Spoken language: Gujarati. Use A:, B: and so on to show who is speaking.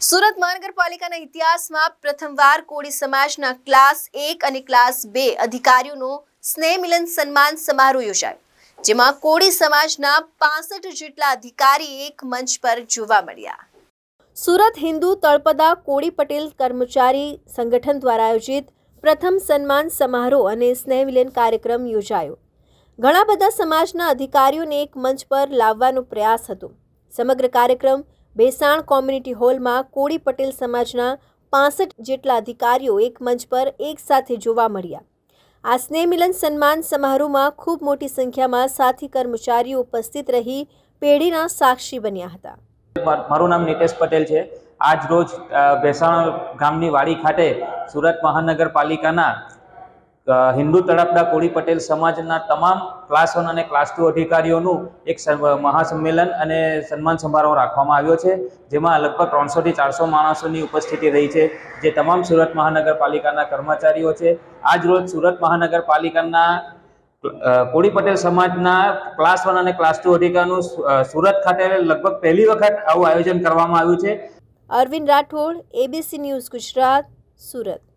A: સુરત મહાનગરપાલિકાના ઇતિહાસમાં પ્રથમવાર કોળી સમાજના ક્લાસ એક અને ક્લાસ બે અધિકારીઓનો સ્નેહ મિલન સન્માન સમારોહ યોજાયો, જેમાં કોળી સમાજના પાસઠ જેટલા અધિકારી એક મંચ પર જોવા મળ્યા. સુરત હિન્દુ તળપદા કોળી પટેલ કર્મચારી સંગઠન દ્વારા આયોજિત પ્રથમ સન્માન સમારોહ અને સ્નેહ મિલન કાર્યક્રમ યોજાયો. ઘણા બધા સમાજના અધિકારીઓને એક મંચ પર લાવવાનો પ્રયાસ હતો. સમગ્ર કાર્યક્રમ બેસાણ કોમ્યુનિટી હોલમાં કોળી પટેલ સમાજના પાસઠ જેટલા અધિકારીઓ એક મંચ પર એક સાથે જોવા મળ્યા. આ સ્નેહમિલન સન્માન સમારોહમાં ખૂબ મોટી સંખ્યામાં સાથી કર્મચારીઓ ઉપસ્થિત રહી પેઢીના સાક્ષી બન્યા હતા.
B: માર- નામ નિતેશ પટેલ છે. આજ રોજ ભેસાણ ગામની વાડી ખાતે સુરત મહાનગરપાલિકાના હિન્દુ તળપદા કોળી પટેલ સમાજના તમામ ક્લાસ વન અને ક્લાસ ટુ અધિકારીઓનું એક સમ- મહાસંમેલન અને સન્માન સમારોહ રાખવામાં આવ્યો છે, જેમાં લગભગ ત્રણસોથી ચારસો માણસોની ઉપસ્થિતિ રહી છે, જે તમામ સુરત મહાનગરપાલિકાના કર્મચારીઓ છે. આજ રોજ સુરત મહાનગરપાલિકાના કોળી પટેલ સમાજના ક્લાસ વન અને ક્લાસ ટુ અધિકારીનું સુરત ખાતે લગભગ પહેલી વખત આવું આયોજન કરવામાં આવ્યું છે.
A: Arvind Rathod ABC news Gujarat, Surat.